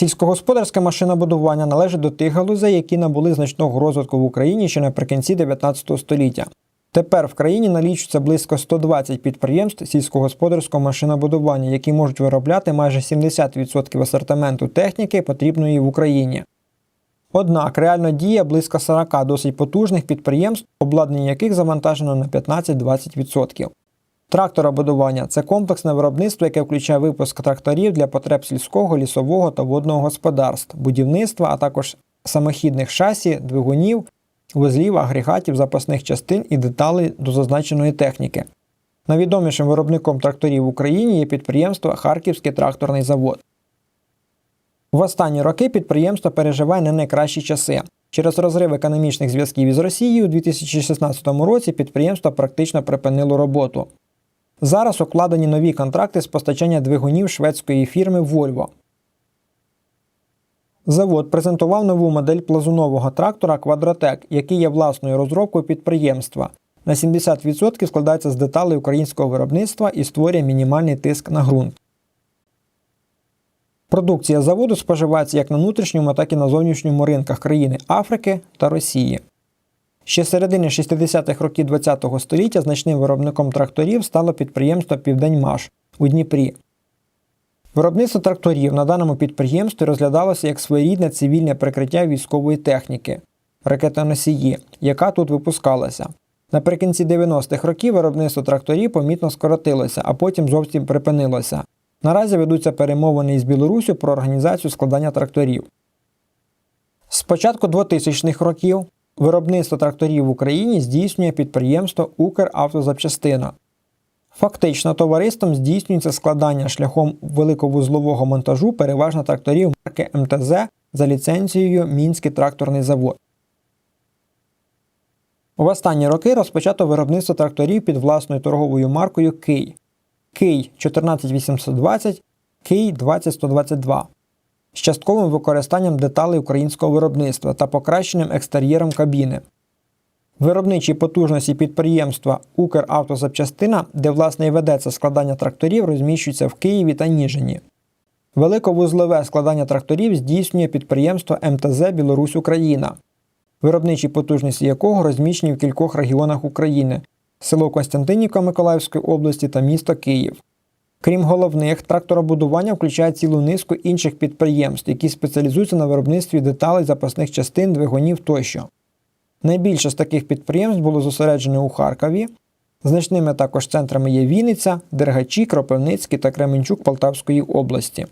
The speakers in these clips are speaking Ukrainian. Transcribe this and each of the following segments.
Сільськогосподарське машинобудування належить до тих галузей, які набули значного розвитку в Україні ще наприкінці 19 століття. Тепер в країні налічується близько 120 підприємств сільськогосподарського машинобудування, які можуть виробляти майже 70% асортименту техніки, потрібної в Україні. Однак реально діє близько 40 досить потужних підприємств, обладнання яких завантажено на 15-20%. Тракторобудування це комплексне виробництво, яке включає випуск тракторів для потреб сільського, лісового та водного господарств, будівництва, а також самохідних шасі, двигунів, вузлів, агрегатів, запасних частин і деталей до зазначеної техніки. Найвідомішим виробником тракторів в Україні є підприємство Харківський тракторний завод. В останні роки підприємство переживає не найкращі часи. Через розрив економічних зв'язків із Росією у 2016 році підприємство практично припинило роботу. Зараз укладені нові контракти з постачання двигунів шведської фірми Volvo. Завод презентував нову модель плазунового трактора Quadrotec, який є власною розробкою підприємства. На 70% складається з деталей українського виробництва і створює мінімальний тиск на ґрунт. Продукція заводу споживається як на внутрішньому, так і на зовнішньому ринках країни Африки та Росії. Ще з середини 60-х років ХХ століття значним виробником тракторів стало підприємство Південьмаш у Дніпрі. Виробництво тракторів на даному підприємстві розглядалося як своєрідне цивільне прикриття військової техніки ракетоносії, яка тут випускалася. Наприкінці 90-х років виробництво тракторів помітно скоротилося, а потім зовсім припинилося. Наразі ведуться перемовини із Білоруссю про організацію складання тракторів. З початку 2000-х років виробництво тракторів в Україні здійснює підприємство Укравтозапчастина. Фактично, товариством здійснюється складання шляхом великовузлового монтажу переважно тракторів марки МТЗ за ліцензією Мінський тракторний завод. В останні роки розпочато виробництво тракторів під власною торговою маркою Кий. Кий 14820, Кий 20122 з частковим використанням деталей українського виробництва та покращеним екстер'єром кабіни. Виробничі потужності підприємства Укравтозапчастина, де власне і ведеться складання тракторів, розміщуються в Києві та Ніжині. Великовузлове складання тракторів здійснює підприємство МТЗ Білорусь Україна, виробничі потужності якого розміщені в кількох регіонах України село Костянтинівка Миколаївської області та місто Київ. Крім головних, тракторобудування включає цілу низку інших підприємств, які спеціалізуються на виробництві деталей запасних частин, двигунів тощо. Найбільше з таких підприємств було зосереджене у Харкові. Значними також центрами є Вінниця, Дергачі, Кропивницький та Кременчук Полтавської області.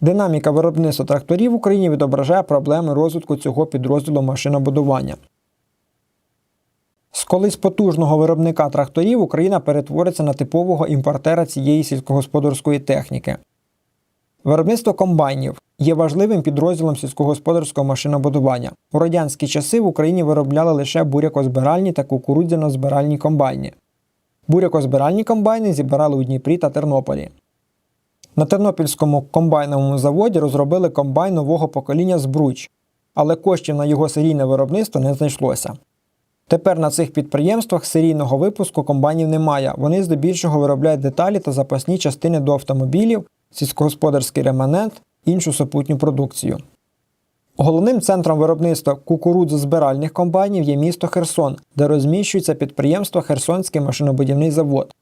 Динаміка виробництва тракторів в Україні відображає проблеми розвитку цього підрозділу машинобудування. З колись потужного виробника тракторів Україна перетвориться на типового імпортера цієї сільськогосподарської техніки. Виробництво комбайнів є важливим підрозділом сільськогосподарського машинобудування. У радянські часи в Україні виробляли лише бурякозбиральні та кукурудзяно-збиральні комбайни. Бурякозбиральні комбайни зібрали у Дніпрі та Тернополі. На Тернопільському комбайновому заводі розробили комбайн нового покоління Збруч, але коштів на його серійне виробництво не знайшлося. Тепер на цих підприємствах серійного випуску комбайнів немає. Вони здебільшого виробляють деталі та запасні частини до автомобілів, сільськогосподарський реманент, іншу супутню продукцію. Головним центром виробництва кукурудзозбиральних комбайнів є місто Херсон, де розміщується підприємство Херсонський машинобудівний завод.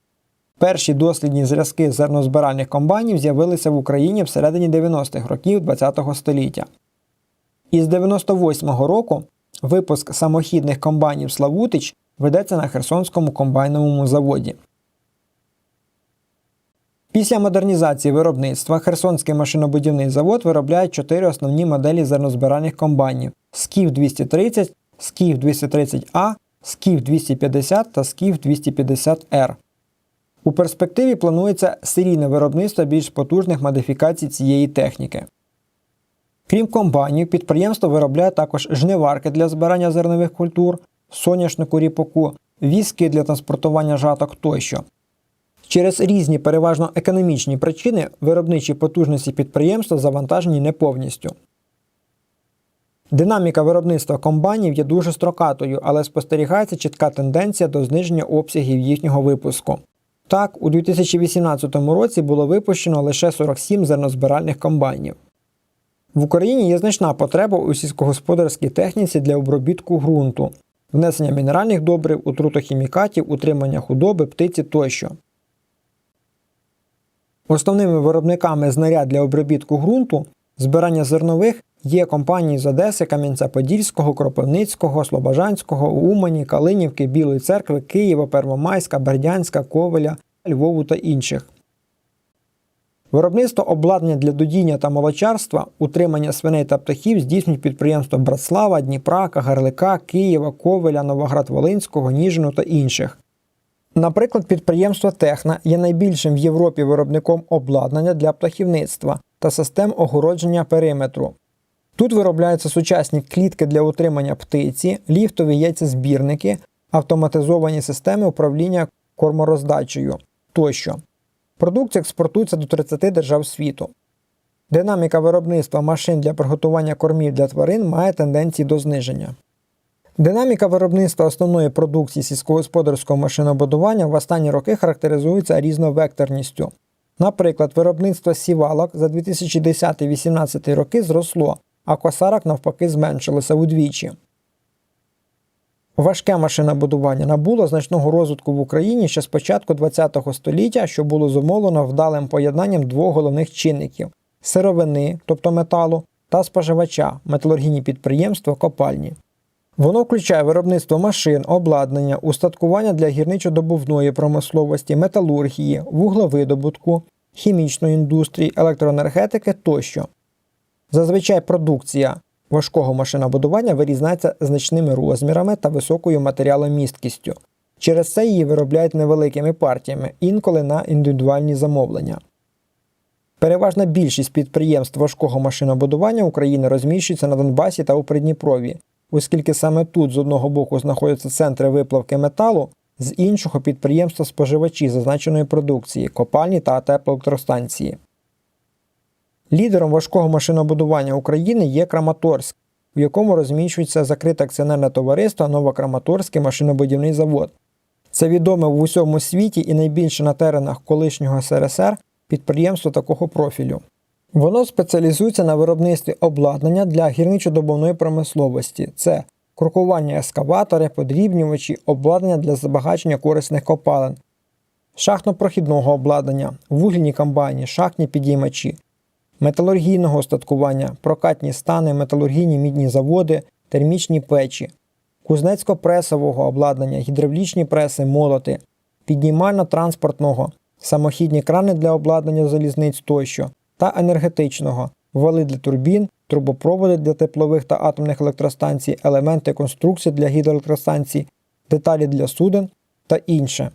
Перші дослідні зразки зернозбиральних комбайнів з'явилися в Україні всередині 90-х років ХХ століття. Із 98-го року випуск самохідних комбайнів Славутич ведеться на Херсонському комбайновому заводі. Після модернізації виробництва Херсонський машинобудівний завод виробляє чотири основні моделі зернозбиральних комбайнів: Скіф 230, Скіф 230А, Скіф 250 та Скіф 250Р. У перспективі планується серійне виробництво більш потужних модифікацій цієї техніки. Крім комбайнів, підприємство виробляє також жниварки для збирання зернових культур, соняшнику ріпаку, візки для транспортування жаток тощо. Через різні переважно економічні причини виробничі потужності підприємства завантажені не повністю. Динаміка виробництва комбайнів є дуже строкатою, але спостерігається чітка тенденція до зниження обсягів їхнього випуску. Так, у 2018 році було випущено лише 47 зернозбиральних комбайнів. В Україні є значна потреба у сільськогосподарській техніці для обробітку ґрунту, внесення мінеральних добрив, утрутохімікатів, утримання худоби, птиці тощо. Основними виробниками знаряд для обробітку ґрунту збирання зернових є компанії з Одеси, Кам'янця-Подільського, Кропивницького, Слобожанського, Умані, Калинівки, Білої церкви, Києва, Первомайська, Бердянська, Ковеля, Львову та інших. Виробництво обладнання для додіння та молочарства, утримання свиней та птахів здійснюють підприємства Братслава, Дніпра, Кагарлика, Києва, Ковеля, Новоград-Волинського, Ніжину та інших. Наприклад, підприємство Техна є найбільшим в Європі виробником обладнання для птахівництва та систем огородження периметру. Тут виробляються сучасні клітки для утримання птиці, ліфтові яйцезбірники, автоматизовані системи управління кормороздачею тощо. Продукція експортується до 30 держав світу. Динаміка виробництва машин для приготування кормів для тварин має тенденції до зниження. Динаміка виробництва основної продукції сільськогосподарського машинобудування в останні роки характеризується різновекторністю. Наприклад, виробництво сівалок за 2010-2018 роки зросло, а косарок навпаки зменшилося удвічі. Важке машинобудування набуло значного розвитку в Україні ще з початку ХХ століття, що було зумовлено вдалим поєднанням двох головних чинників сировини, тобто металу, та споживача, металургійні підприємства, копальні. Воно включає виробництво машин, обладнання, устаткування для гірничо-добувної промисловості, металургії, вуглевидобутку, хімічної індустрії, електроенергетики тощо. Зазвичай продукція важкого машинобудування вирізняється значними розмірами та високою матеріаломісткістю. Через це її виробляють невеликими партіями, інколи на індивідуальні замовлення. Переважна більшість підприємств важкого машинобудування України розміщується на Донбасі та у Придніпрові, оскільки саме тут з одного боку знаходяться центри виплавки металу, з іншого підприємства споживачі зазначеної продукції, копальні та теплоелектростанції. Лідером важкого машинобудування України є Краматорськ, в якому розміщується закрите акціонерне товариство Новокраматорський машинобудівний завод. Це відоме в усьому світі і найбільше на теренах колишнього СРСР підприємство такого профілю. Воно спеціалізується на виробництві обладнання для гірничо-добувної промисловості. Це крокування ескаватори, подрібнювачі, обладнання для збагачення корисних копалин, шахтно-прохідного обладнання, вугільні комбайні, шахтні підіймачі, металургійного остаткування, прокатні стани, металургійні мідні заводи, термічні печі, кузнецько-пресового обладнання, гідравлічні преси, молоти, піднімально-транспортного, самохідні крани для обладнання залізниць тощо та енергетичного, вали для турбін, трубопроводи для теплових та атомних електростанцій, елементи конструкцій для гідроелектростанцій, деталі для суден та інше.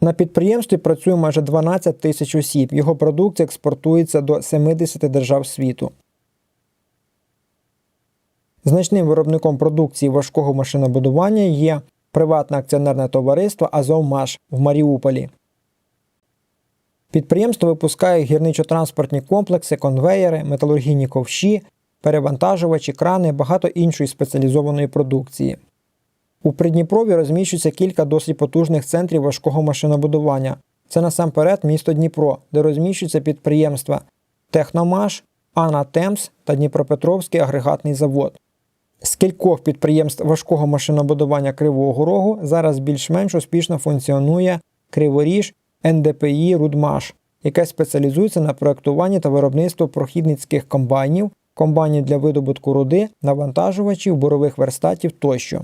На підприємстві працює майже 12 тисяч осіб. Його продукція експортується до 70 держав світу. Значним виробником продукції важкого машинобудування є приватне акціонерне товариство Азовмаш в Маріуполі. Підприємство випускає гірничо-транспортні комплекси, конвеєри, металургійні ковші, перевантажувачі, крани, багато іншої спеціалізованої продукції. У Придніпрові розміщується кілька досить потужних центрів важкого машинобудування. Це насамперед місто Дніпро, де розміщуються підприємства Техномаш, Анатемс та Дніпропетровський агрегатний завод. З кількох підприємств важкого машинобудування Кривого Рогу зараз більш-менш успішно функціонує Криворіж НДПІ Рудмаш, яке спеціалізується на проектуванні та виробництві прохідницьких комбайнів, комбайнів для видобутку руди, навантажувачів, бурових верстатів тощо.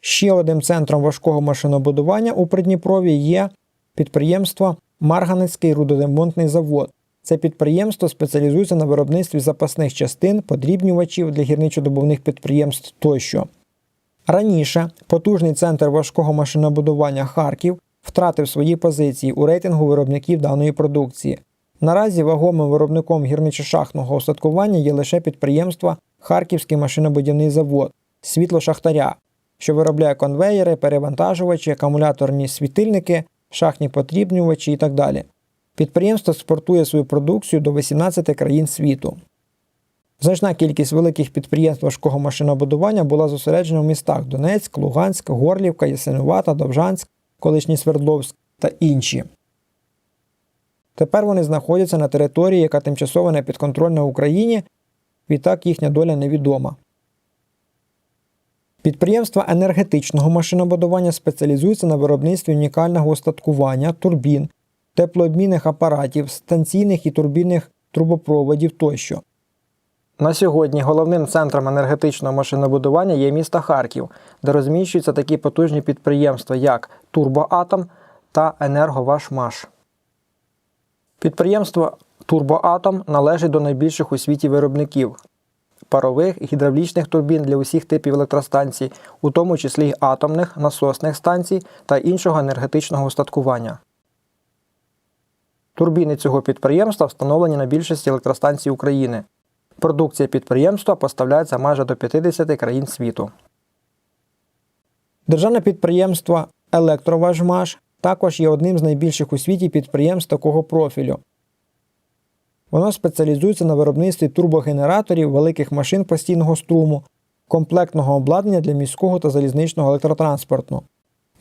Ще одним центром важкого машинобудування у Придніпрові є підприємство Марганецький рудоремонтний завод. Це підприємство спеціалізується на виробництві запасних частин, подрібнювачів для гірничодобувних підприємств тощо. Раніше потужний центр важкого машинобудування Харків втратив свої позиції у рейтингу виробників даної продукції. Наразі вагомим виробником гірничо-шахтного устаткування є лише підприємство Харківський машинобудівний завод Світло Шахтаря, що виробляє конвеєри, перевантажувачі, акумуляторні світильники, шахтні потрібнювачі і так далі. Підприємство експортує свою продукцію до 18 країн світу. Значна кількість великих підприємств важкого машинобудування була зосереджена в містах Донецьк, Луганськ, Горлівка, Ясинувата, Довжанськ, колишній Свердловськ та інші. Тепер вони знаходяться на території, яка тимчасово не підконтрольна Україні, відтак їхня доля невідома. Підприємства енергетичного машинобудування спеціалізуються на виробництві унікального устаткування, турбін, теплообмінних апаратів, станційних і турбінних трубопроводів тощо. На сьогодні головним центром енергетичного машинобудування є місто Харків, де розміщуються такі потужні підприємства, як Турбоатом та Енерговашмаш. Підприємство Турбоатом належить до найбільших у світі виробників парових і гідравлічних турбін для усіх типів електростанцій, у тому числі й атомних, насосних станцій та іншого енергетичного устаткування. Турбіни цього підприємства встановлені на більшості електростанцій України. Продукція підприємства поставляється майже до 50 країн світу. Державне підприємство Електроважмаш також є одним з найбільших у світі підприємств такого профілю. Воно спеціалізується на виробництві турбогенераторів, великих машин постійного струму, комплектного обладнання для міського та залізничного електротранспорту.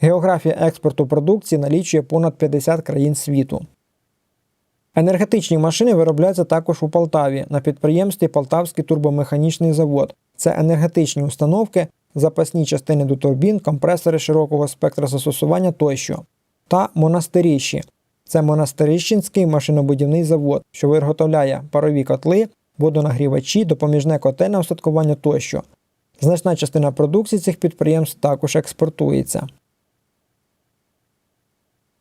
Географія експорту продукції налічує понад 50 країн світу. Енергетичні машини виробляються також у Полтаві на підприємстві Полтавський турбомеханічний завод. Це енергетичні установки, запасні частини до турбін, компресори широкого спектра застосування тощо. Та монастиріші. Це монастирищенський машинобудівний завод, що виготовляє парові котли, водонагрівачі, допоміжне котельне устаткування тощо. Значна частина продукції цих підприємств також експортується.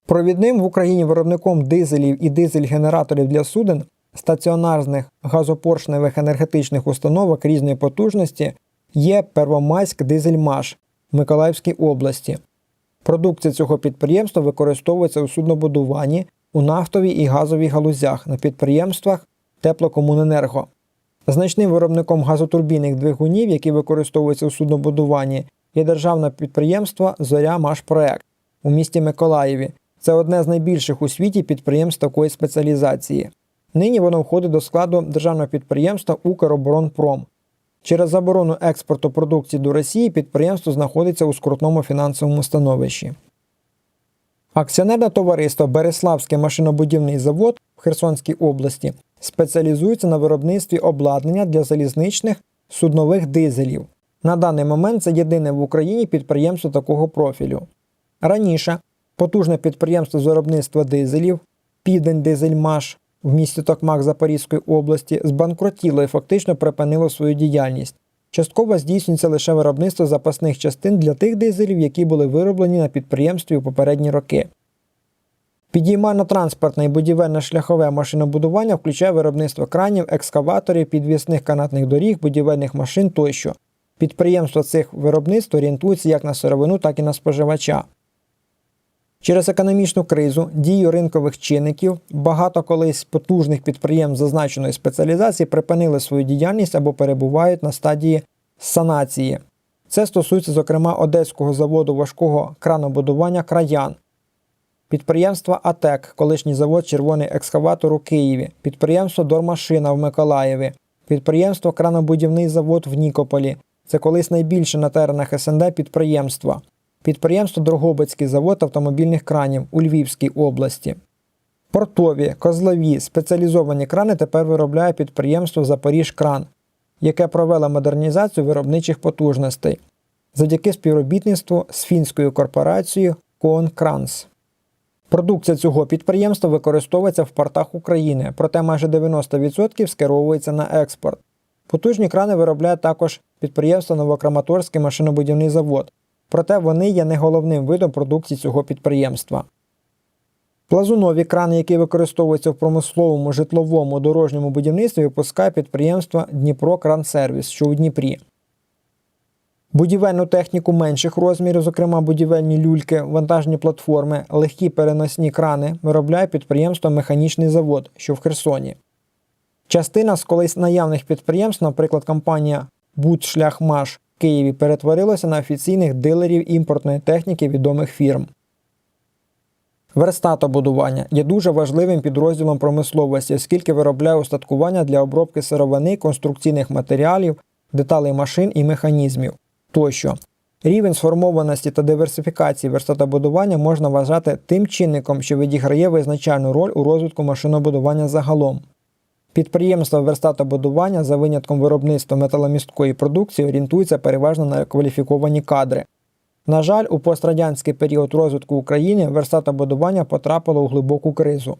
Провідним в Україні виробником дизелів і дизель-генераторів для суден, стаціонарних газопоршневих енергетичних установок різної потужності є Первомайськ Дизельмаш в Миколаївській області. Продукція цього підприємства використовується у суднобудуванні, у нафтовій і газовій галузях на підприємствах Теплокомуненерго. Значним виробником газотурбінних двигунів, які використовуються у суднобудуванні, є державне підприємство Зоря Машпроект у місті Миколаєві. Це одне з найбільших у світі підприємств такої спеціалізації. Нині воно входить до складу державного підприємства Укроборонпром. Через заборону експорту продукції до Росії підприємство знаходиться у скрутному фінансовому становищі. Акціонерне товариство Береславський машинобудівний завод в Херсонській області спеціалізується на виробництві обладнання для залізничних суднових дизелів. На даний момент це єдине в Україні підприємство такого профілю. Раніше потужне підприємство з виробництва дизелів Південь Дизельмаш в місті Токмак Запорізької області збанкротіло і фактично припинило свою діяльність. Частково здійснюється лише виробництво запасних частин для тих дизелів, які були вироблені на підприємстві у попередні роки. Підіймально-транспортне і будівельне шляхове машинобудування включає виробництво кранів, екскаваторів, підвісних канатних доріг, будівельних машин тощо. Підприємства цих виробництв орієнтуються як на сировину, так і на споживача. Через економічну кризу, дію ринкових чинників, багато колись потужних підприємств зазначеної спеціалізації припинили свою діяльність або перебувають на стадії санації. Це стосується, зокрема, Одеського заводу важкого кранобудування краян, підприємства АТЕК, колишній завод Червоний екскаватор у Києві, підприємство Дормашина в Миколаєві, підприємство Кранобудівний завод в Нікополі. Це колись найбільше на теренах СНД підприємства підприємство Дрогобицький завод автомобільних кранів у Львівській області. Портові, козлові, спеціалізовані крани тепер виробляє підприємство Запоріжкран, яке провело модернізацію виробничих потужностей завдяки співробітництву з фінською корпорацією Коонкранс. Продукція цього підприємства використовується в портах України, проте майже 90% скеровується на експорт. Потужні крани виробляє також підприємство Новокраматорський машинобудівний завод, проте вони є не головним видом продукції цього підприємства. Плазунові крани, які використовуються в промисловому, житловому, дорожньому будівництві, випускає підприємство Дніпро Крансервіс, що у Дніпрі. Будівельну техніку менших розмірів, зокрема будівельні люльки, вантажні платформи, легкі переносні крани, виробляє підприємство Механічний завод, що в Херсоні. Частина з колись наявних підприємств, наприклад, компанія Будшляхмаш Києві перетворилося на офіційних дилерів імпортної техніки відомих фірм. Верстатобудування є дуже важливим підрозділом промисловості, оскільки виробляє устаткування для обробки сировини, конструкційних матеріалів, деталей машин і механізмів тощо. Рівень сформованості та диверсифікації верстатобудування можна вважати тим чинником, що відіграє визначальну роль у розвитку машинобудування загалом. Підприємства верстатобудування за винятком виробництва металомісткої продукції орієнтуються переважно на кваліфіковані кадри. На жаль, у пострадянський період розвитку України верстатобудування потрапило у глибоку кризу.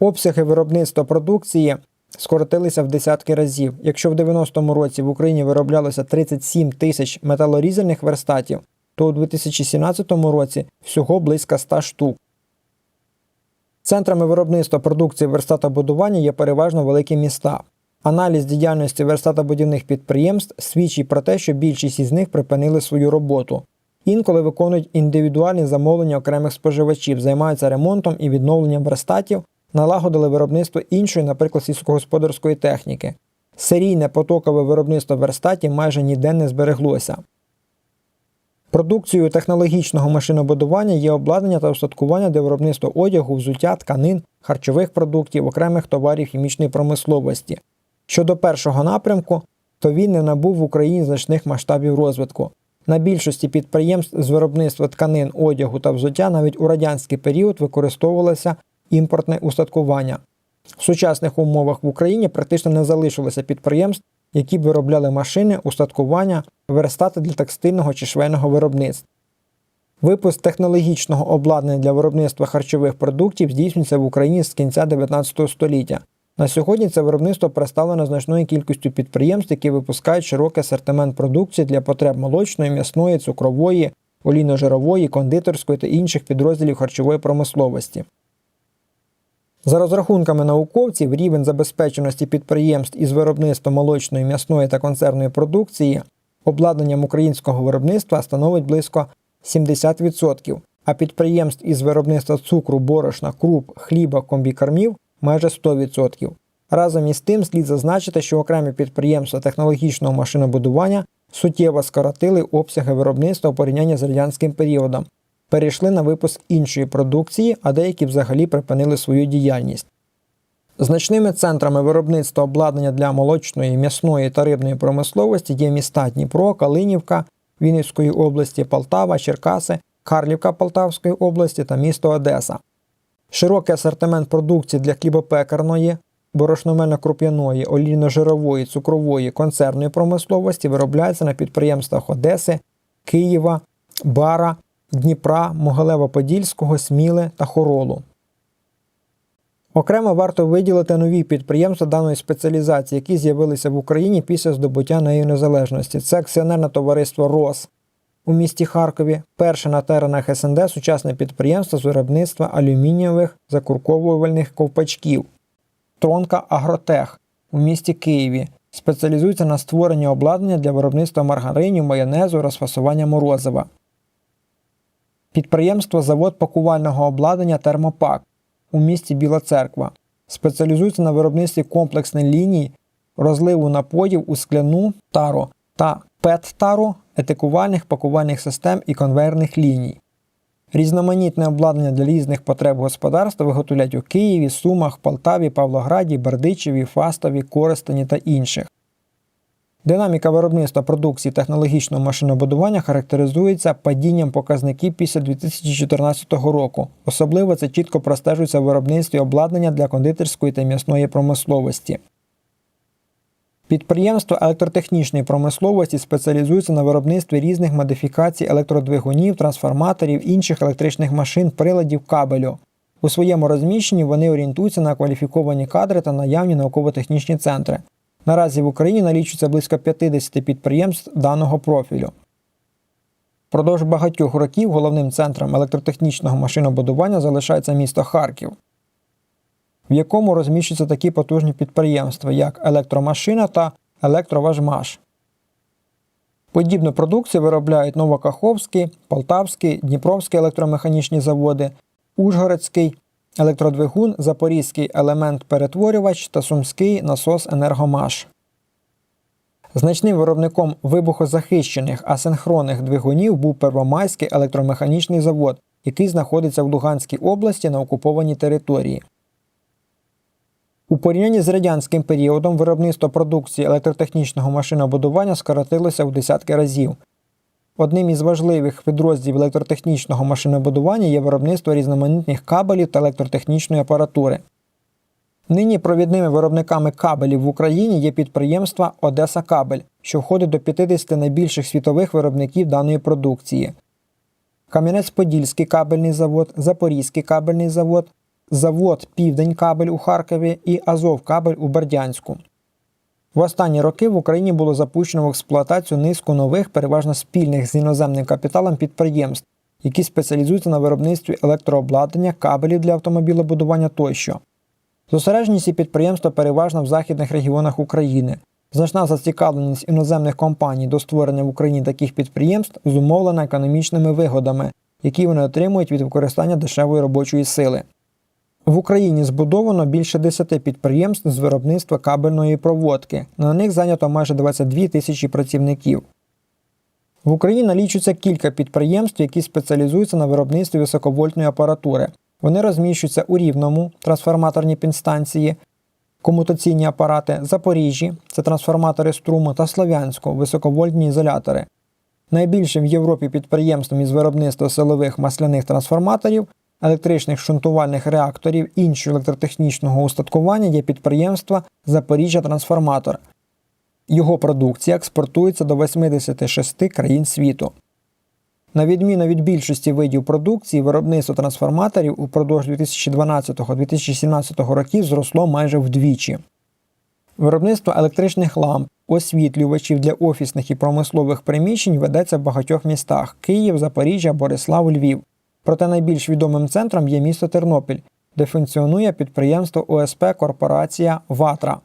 Обсяги виробництва продукції скоротилися в десятки разів. Якщо в 90-му році в Україні вироблялося 37 тисяч металорізальних верстатів, то у 2017 році всього близько 100 штук. Центрами виробництва продукції верстатобудування є переважно великі міста. Аналіз діяльності верстатобудівних підприємств свідчить про те, що більшість із них припинили свою роботу. Інколи виконують індивідуальні замовлення окремих споживачів, займаються ремонтом і відновленням верстатів, налагодили виробництво іншої, наприклад, сільськогосподарської техніки. Серійне потокове виробництво верстатів майже ніде не збереглося. Продукцією технологічного машинобудування є обладнання та устаткування для виробництва одягу, взуття, тканин, харчових продуктів, окремих товарів хімічної промисловості. Щодо першого напрямку, то він не набув в Україні значних масштабів розвитку. На більшості підприємств з виробництва тканин, одягу та взуття навіть у радянський період використовувалося імпортне устаткування. В сучасних умовах в Україні практично не залишилося підприємств, які б виробляли машини, устаткування, верстати для текстильного чи швейного виробництва. Випуск технологічного обладнання для виробництва харчових продуктів здійснюється в Україні з кінця 19 століття. На сьогодні це виробництво представлено значною кількістю підприємств, які випускають широкий асортимент продукції для потреб молочної, м'ясної, цукрової, олійно-жирової, кондитерської та інших підрозділів харчової промисловості. За розрахунками науковців, рівень забезпеченості підприємств із виробництва молочної, м'ясної та консервної продукції обладнанням українського виробництва становить близько 70%, а підприємств із виробництва цукру, борошна, круп, хліба, комбікормів майже 100%. Разом із тим слід зазначити, що окремі підприємства технологічного машинобудування суттєво скоротили обсяги виробництва у порівнянні з радянським періодом, перейшли на випуск іншої продукції, а деякі взагалі припинили свою діяльність. Значними центрами виробництва обладнання для молочної, м'ясної та рибної промисловості є міста Дніпро, Калинівка Вінницької області, Полтава, Черкаси, Карлівка Полтавської області та місто Одеса. Широкий асортимент продукції для хлібопекарної, борошномельно-круп'яної, олійно-жирової, цукрової, концерної промисловості виробляється на підприємствах Одеси, Києва, Бара, Дніпра, Могилева-Подільського, Сміли та Хоролу. Окремо варто виділити нові підприємства даної спеціалізації, які з'явилися в Україні після здобуття нею незалежності. Це акціонерне товариство РОС у місті Харкові, перше на теренах СНД сучасне підприємство з виробництва алюмінієвих закурковувальних ковпачків. Тронка Агротех у місті Києві спеціалізується на створенні обладнання для виробництва маргаринів, майонезу, розфасування морозива. Підприємство Завод пакувального обладнання Термопак у місті Біла Церква спеціалізується на виробництві комплексних ліній розливу напоїв у скляну тару та ПЕТ-тару, етикувальних пакувальних систем і конвейерних ліній. Різноманітне обладнання для різних потреб господарства виготовляють у Києві, Сумах, Полтаві, Павлограді, Бердичеві, Фастові, Коростені та інших. Динаміка виробництва продукції технологічного машинобудування характеризується падінням показників після 2014 року. Особливо це чітко простежується в виробництві обладнання для кондитерської та м'ясної промисловості. Підприємства електротехнічної промисловості спеціалізуються на виробництві різних модифікацій електродвигунів, трансформаторів, інших електричних машин, приладів кабелю. У своєму розміщенні вони орієнтуються на кваліфіковані кадри та наявні науково-технічні центри. Наразі в Україні налічується близько 50 підприємств даного профілю. Продовж багатьох років головним центром електротехнічного машинобудування залишається місто Харків, в якому розміщуються такі потужні підприємства, як електромашина та електроважмаш. Подібну продукцію виробляють Новокаховський, Полтавський, Дніпровський електромеханічні заводи, Ужгородський електродвигун, Запорізький елемент-перетворювач та Сумський насос Енергомаш. Значним виробником вибухозахищених асинхронних двигунів був Первомайський електромеханічний завод, який знаходиться в Луганській області на окупованій території. У порівнянні з радянським періодом виробництво продукції електротехнічного машинобудування скоротилося в десятки разів. Одним із важливих підрозділів електротехнічного машинобудування є виробництво різноманітних кабелів та електротехнічної апаратури. Нині провідними виробниками кабелів в Україні є підприємство Одеса Кабель, що входить до 50 найбільших світових виробників даної продукції. Кам'янець-Подільський кабельний завод, Запорізький кабельний завод, завод Південь Кабель у Харкові і Азов Кабель у Бердянську. В останні роки в Україні було запущено в експлуатацію низку нових, переважно спільних з іноземним капіталом підприємств, які спеціалізуються на виробництві електрообладнання, кабелів для автомобілебудування тощо. Зосереджені ці підприємства переважно в західних регіонах України. Значна зацікавленість іноземних компаній до створення в Україні таких підприємств зумовлена економічними вигодами, які вони отримують від використання дешевої робочої сили. В Україні збудовано більше 10 підприємств з виробництва кабельної проводки. На них зайнято майже 22 тисячі працівників. В Україні налічується кілька підприємств, які спеціалізуються на виробництві високовольтної апаратури. Вони розміщуються у Рівному трансформаторні підстанції, комутаційні апарати, Запоріжжі це трансформатори струму та Слов'янську високовольтні ізолятори. Найбільшим в Європі підприємством із виробництва силових масляних трансформаторів, електричних шунтувальних реакторів іншого електротехнічного устаткування є підприємство Запоріжжя Трансформатор. Його продукція експортується до 86 країн світу. На відміну від більшості видів продукції, виробництво трансформаторів упродовж 2012-2017 років зросло майже вдвічі. Виробництво електричних ламп, освітлювачів для офісних і промислових приміщень ведеться в багатьох містах Київ, Запоріжжя, Борислав, Львів. Проте найбільш відомим центром є місто Тернопіль, де функціонує підприємство ОСП Корпорація Ватра.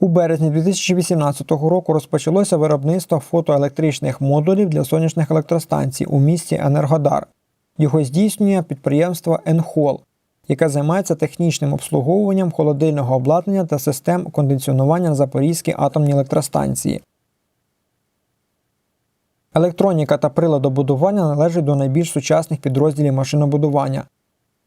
У березні 2018 року розпочалося виробництво фотоелектричних модулів для сонячних електростанцій у місті Енергодар. Його здійснює підприємство Енхол, яке займається технічним обслуговуванням холодильного обладнання та систем кондиціонування на Запорізькій атомній електростанції. Електроніка та приладобудування належать до найбільш сучасних підрозділів машинобудування.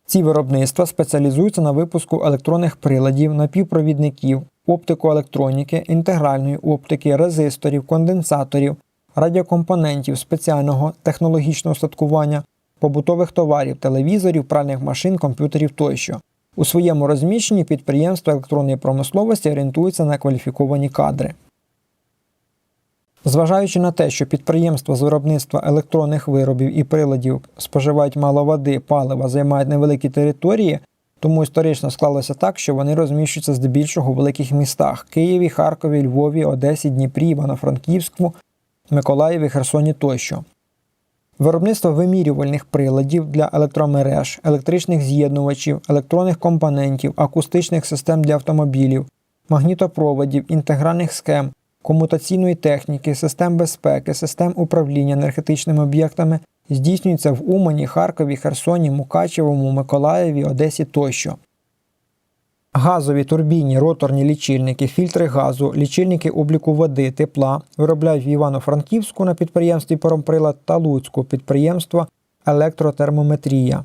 Ці виробництва спеціалізуються на випуску електронних приладів, напівпровідників, оптикоелектроніки, інтегральної оптики, резисторів, конденсаторів, радіокомпонентів спеціального технологічного устаткування, побутових товарів, телевізорів, пральних машин, комп'ютерів тощо. У своєму розміщенні підприємства електронної промисловості орієнтуються на кваліфіковані кадри. Зважаючи на те, що підприємства з виробництва електронних виробів і приладів споживають мало води, палива, займають невеликі території, тому історично склалося так, що вони розміщуються здебільшого у великих містах Києві, Харкові, Львові, Одесі, Дніпрі, Івано-Франківську, Миколаєві, Херсоні тощо. Виробництво вимірювальних приладів для електромереж, електричних з'єднувачів, електронних компонентів, акустичних систем для автомобілів, магнітопроводів, інтегральних схем, комутаційної техніки, систем безпеки, систем управління енергетичними об'єктами здійснюється в Умані, Харкові, Херсоні, Мукачевому, Миколаєві, Одесі тощо. Газові турбійні роторні лічильники, фільтри газу, лічильники обліку води, тепла виробляють в Івано-Франківську на підприємстві Промприлад та Луцьку підприємство Електротермометрія.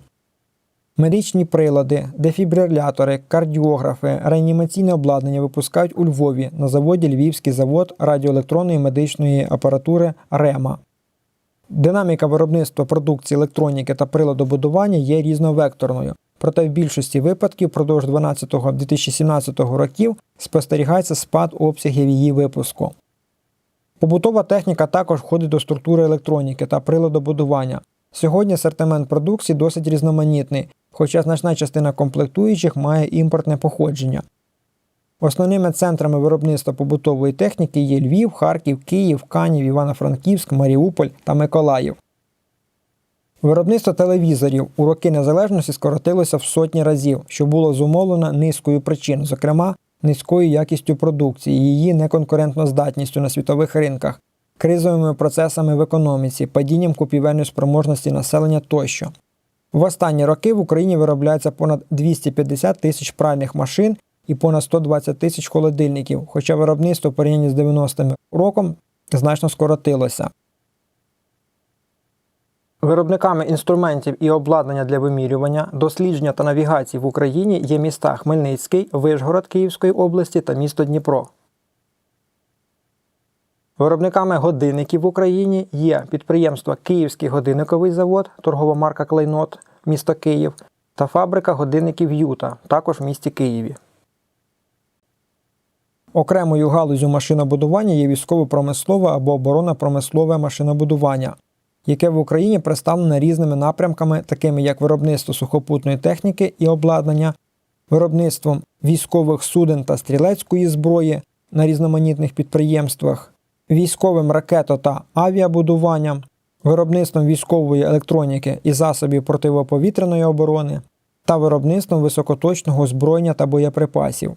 Медичні прилади, дефібрилятори, кардіографи, реанімаційне обладнання випускають у Львові на заводі Львівський завод радіоелектронної медичної апаратури РЕМА. Динаміка виробництва продукції електроніки та приладобудування є різновекторною, проте в більшості випадків впродовж 2012-2017 років спостерігається спад обсягів її випуску. Побутова техніка також входить до структури електроніки та приладобудування. Сьогодні асортимент продукції досить різноманітний, хоча значна частина комплектуючих має імпортне походження. Основними центрами виробництва побутової техніки є Львів, Харків, Київ, Канів, Івано-Франківськ, Маріуполь та Миколаїв. Виробництво телевізорів у роки незалежності скоротилося в сотні разів, що було зумовлено низкою причин, зокрема низькою якістю продукції, її неконкурентноздатністю на світових ринках, кризовими процесами в економіці, падінням купівельної спроможності населення тощо. В останні роки в Україні виробляється понад 250 тисяч пральних машин і понад 120 тисяч холодильників, хоча виробництво в порівнянні з 90-м роком значно скоротилося. Виробниками інструментів і обладнання для вимірювання, дослідження та навігації в Україні є міста Хмельницький, Вишгород Київської області та місто Дніпро. Виробниками годинників в Україні є підприємство Київський годинниковий завод, торгова марка Клейнот, місто Київ, та фабрика годинників Юта, також в місті Києві. Окремою галузю машинобудування є військово-промислове або оборонно-промислове машинобудування, яке в Україні представлене різними напрямками, такими як виробництво сухопутної техніки і обладнання, виробництвом військових суден та стрілецької зброї на різноманітних підприємствах, військовим ракето та авіабудуванням, виробництвом військової електроніки і засобів противоповітряної оборони та виробництвом високоточного озброєння та боєприпасів.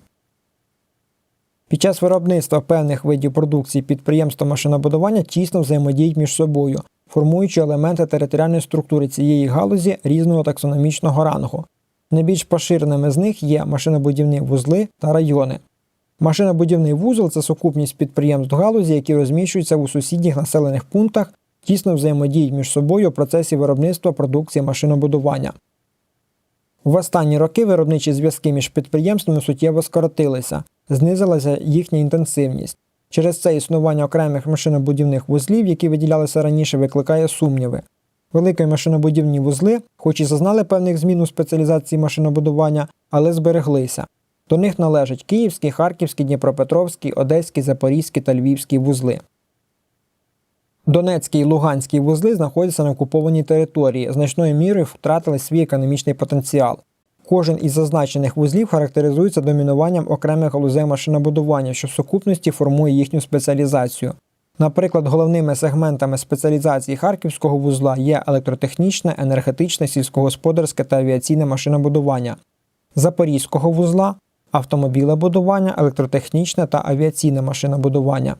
Під час виробництва певних видів продукції підприємства машинобудування тісно взаємодіють між собою, формуючи елементи територіальної структури цієї галузі різного таксономічного рангу. Найбільш поширеними з них є машинобудівні вузли та райони. Машинобудівний вузол це сукупність підприємств галузі, які розміщуються у сусідніх населених пунктах, тісно взаємодіють між собою у процесі виробництва продукції машинобудування. В останні роки виробничі зв'язки між підприємствами суттєво скоротилися, знизилася їхня інтенсивність. Через це існування окремих машинобудівних вузлів, які виділялися раніше, викликає сумніви. Великі машинобудівні вузли, хоч і зазнали певних змін у спеціалізації машинобудування, але збереглися. До них належать Київський, Харківський, Дніпропетровський, Одеський, Запорізький та Львівський вузли. Донецький і Луганський вузли знаходяться на окупованій території, значною мірою втратили свій економічний потенціал. Кожен із зазначених вузлів характеризується домінуванням окремих галузей машинобудування, що в сукупності формує їхню спеціалізацію. Наприклад, головними сегментами спеціалізації харківського вузла є електротехнічне, енергетичне, сільськогосподарське та авіаційне машинобудування, запорізького вузла автомобілебудування, електротехнічне та авіаційне машинобудування.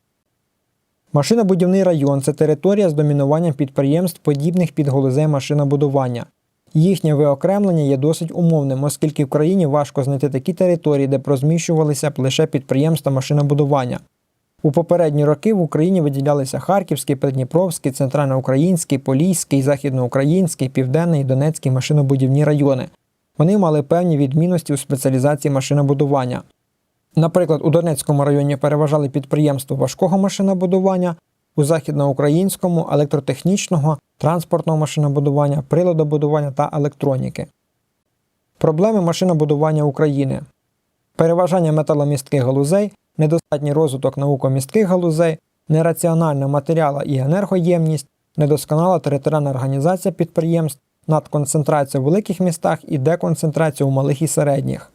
Машинобудівний район це територія з домінуванням підприємств, подібних під галузей машинобудування. Їхнє виокремлення є досить умовним, оскільки в країні важко знайти такі території, де б розміщувалися б лише підприємства машинобудування. У попередні роки в Україні виділялися Харківський, Придніпровський, Центральноукраїнський, Поліський, Західноукраїнський, Південний і Донецький машинобудівні райони. Вони мали певні відмінності у спеціалізації машинобудування. Наприклад, у Донецькому районі переважали підприємства важкого машинобудування, у західноукраїнському електротехнічного, транспортного машинобудування, приладобудування та електроніки. Проблеми машинобудування України. Переважання металомістких галузей, недостатній розвиток наукомістких галузей, нераціональна матеріала і енергоємність, недосконала територіальна організація підприємств, надконцентрація в великих містах і деконцентрація у малих і середніх.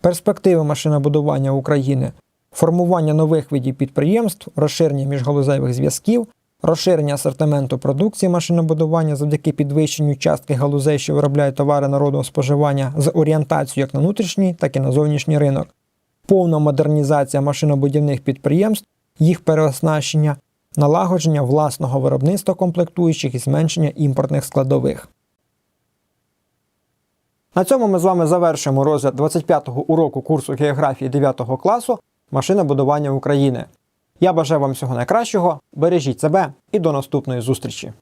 Перспективи машинобудування України, формування нових видів підприємств, розширення міжгалузевих зв'язків, розширення асортименту продукції машинобудування завдяки підвищенню частки галузей, що виробляють товари народного споживання з орієнтацією як на внутрішній, так і на зовнішній ринок, повна модернізація машинобудівних підприємств, їх переоснащення, налагодження власного виробництва комплектуючих і зменшення імпортних складових. На цьому ми з вами завершуємо розгляд 25-го уроку курсу географії 9 класу Машинобудування України. Я бажаю вам всього найкращого, бережіть себе і до наступної зустрічі!